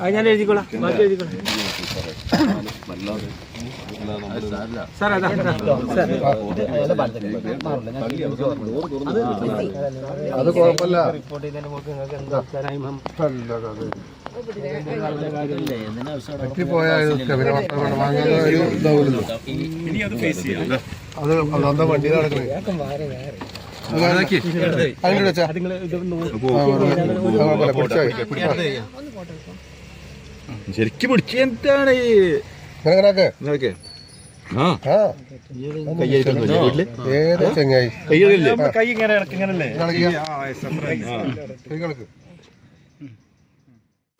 അത് ഞാൻ എഴുതിക്കോളാം. ബാക്കി എഴുതിക്കോളാം. സാർ അതാ സാർ അത്. കുഴപ്പമില്ല. റിപ്പോർട്ട് ചെയ്തതിന് നിങ്ങൾക്ക് എന്താ അത് അതാ വണ്ടി നടക്കണേ? അതിന്റെ വെച്ചാ. നിങ്ങൾ ഇത് ശരിക്കും പിടിച്ചു എന്താണ് ഇതൊക്കെ ആ. ആ. കയ്യായിട്ടൊന്നുമില്ല വീട്ടിൽ ഏത് ചെങ്ങായി. കയ്യല്ലേ കൈ ഇങ്ങനെ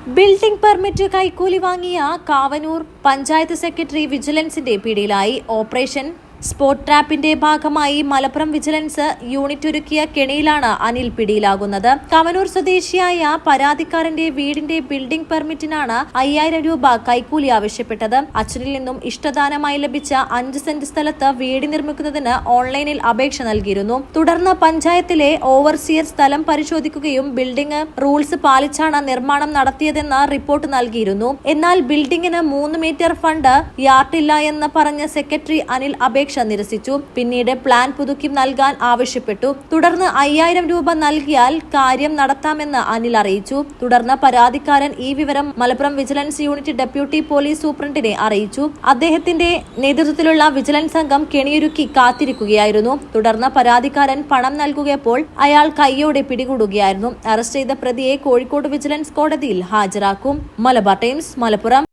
ബിൽഡിംഗ് പെർമിറ്റ് കൈക്കൂലി വാങ്ങിയ കാവനൂർ പഞ്ചായത്ത് സെക്രട്ടറി വിജിലൻസിന്റെ പിടിയിലായി ഓപ്പറേഷൻ സ്പോട്ട് ട്രാപ്പിന്റെ ഭാഗമായി മലപ്പുറം വിജിലൻസ് യൂണിറ്റ് ഒരുക്കിയ കെണിയിലാണ് അനിൽ പിടിയിലാകുന്നത്. കവനൂർ സ്വദേശിയായ പരാതിക്കാരന്റെ വീടിന്റെ ബിൽഡിംഗ് പെർമിറ്റിനാണ് അയ്യായിരം രൂപ കൈക്കൂലി ആവശ്യപ്പെട്ടത്. അച്ഛനിൽ നിന്നും ഇഷ്ടദാനമായി ലഭിച്ച അഞ്ച് സെന്റ് സ്ഥലത്ത് വീട് നിർമ്മിക്കുന്നതിന് ഓൺലൈനിൽ അപേക്ഷ നൽകിയിരുന്നു. തുടർന്ന് പഞ്ചായത്തിലെ ഓവർസിയർ സ്ഥലം പരിശോധിക്കുകയും ബിൽഡിംഗ് റൂൾസ് പാലിച്ചാണ് നിർമ്മാണം നടത്തിയതെന്ന് റിപ്പോർട്ട് നൽകിയിരുന്നു. എന്നാൽ ബിൽഡിംഗിന് മൂന്ന് മീറ്റർ ഫണ്ട് യാർഡില്ല എന്ന് പറഞ്ഞ സെക്രട്ടറി അനിൽ അപേക്ഷ നിരസിച്ചു. പിന്നീട് പ്ലാൻ പുതുക്കി നൽകാൻ ആവശ്യപ്പെട്ടു. തുടർന്ന് അയ്യായിരം രൂപ നൽകിയാൽ കാര്യം നടത്താമെന്ന് അനിൽ അറിയിച്ചു. തുടർന്ന് പരാതിക്കാരൻ ഈ വിവരം Malappuram vigilance unit deputy police സൂപ്രണ്ടിനെ അറിയിച്ചു. അദ്ദേഹത്തിന്റെ നേതൃത്വത്തിലുള്ള വിജിലൻസ് സംഘം കെണിയൊരുക്കി കാത്തിരിക്കുകയായിരുന്നു. തുടർന്ന് പരാതിക്കാരൻ പണം നൽകുകയപ്പോൾ അയാൾ കൈയോടെ പിടികൂടുകയായിരുന്നു. അറസ്റ്റ് ചെയ്ത പ്രതിയെ കോഴിക്കോട് വിജിലൻസ് കോടതിയിൽ ഹാജരാക്കും. മലബാർ ടൈംസ് മലപ്പുറം.